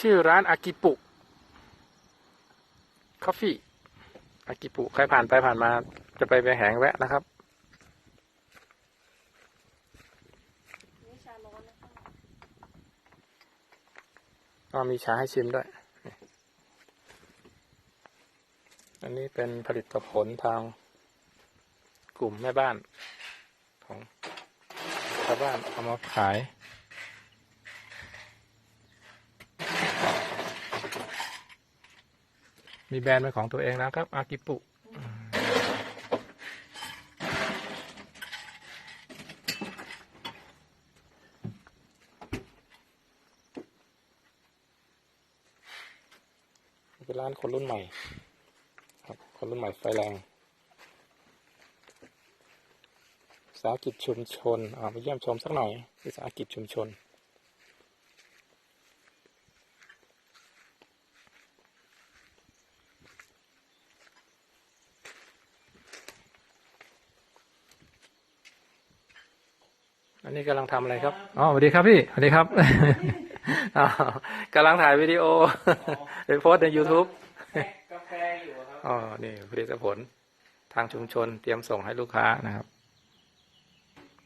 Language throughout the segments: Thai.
ชื่อร้านอากิปุคอฟฟี่อากิปุใครผ่านไปผ่านมา จะไปไปแหงแวะนะครับก็มีชาให้ชิมด้วย อันนี้เป็นผลิตผลทางกลุ่มแม่บ้านของชาวบ้านเอามาขาย มีแบรนด์เป็นของตัวเองแล้วครับ อากิปุ เป็นร้านคนรุ่นใหม่ ครับ คนรุ่นใหม่ไฟแรงสาหกิจชุมชน อ่าไปเยี่ยมชมสักหน่อยวิสาหกิจชุมชน อันนี้กำลังทำอะไรครับ อ๋อสวัสดีครับพี่ สวัสดีครับอ๋อกำลังถ่ายวิดีโอไปโพสต์ใน YouTube กาแฟอยู่ครับ อ๋อ นี่ผลิตผล ทางชุมชนเตรียมส่งให้ลูกค้านะครับ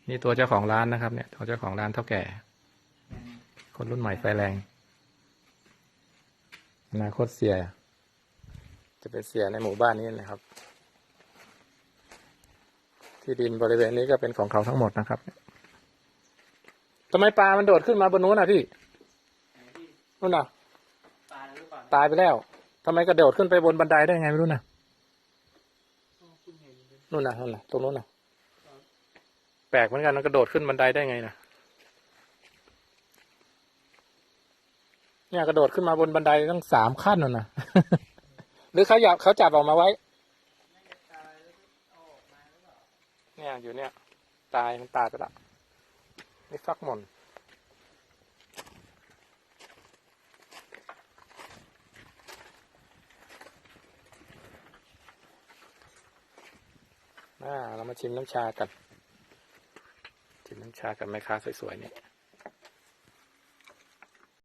นี่ตัวเจ้าของร้านนะครับ เนี่ย ตัวเจ้าของร้านเท่าแก่ คนรุ่นใหม่ไฟแรง อนาคตเสีย จะเป็นเสียในหมู่บ้านนี้นะครับ ที่ดินบริเวณนี้ก็เป็นของเขาทั้งหมดนะครับ ทำไมปลา มันโดดขึ้นมาบนนู้นอะพี่นู่นน่ะตายหรือเปล่าตายไปแล้วทำไมกระโดดขึ้นไปบนบันไดได้ไงไม่รู้นะเพิ่งเห็นเลยนู่นน่ะนู่นน่ะตรงนู้นน่ะ แปลกเหมือนกันมันกระโดดขึ้นบันไดได้ไงนะเนี่ยกระโดดขึ้นมาบนบันไดตั้งสามขั้นน่ะนะหรือเขาอยากเขาจับออกมาไว้ตายแล้วเอาออกมาหรือเปล่า เนี่ยอยู่เนี่ย ตายมันตายไปละนี่ฟักหมอน อ่า เรามาชิมน้ำชากัน ชิมน้ำชากับแม่ค้าสวยๆเนี่ย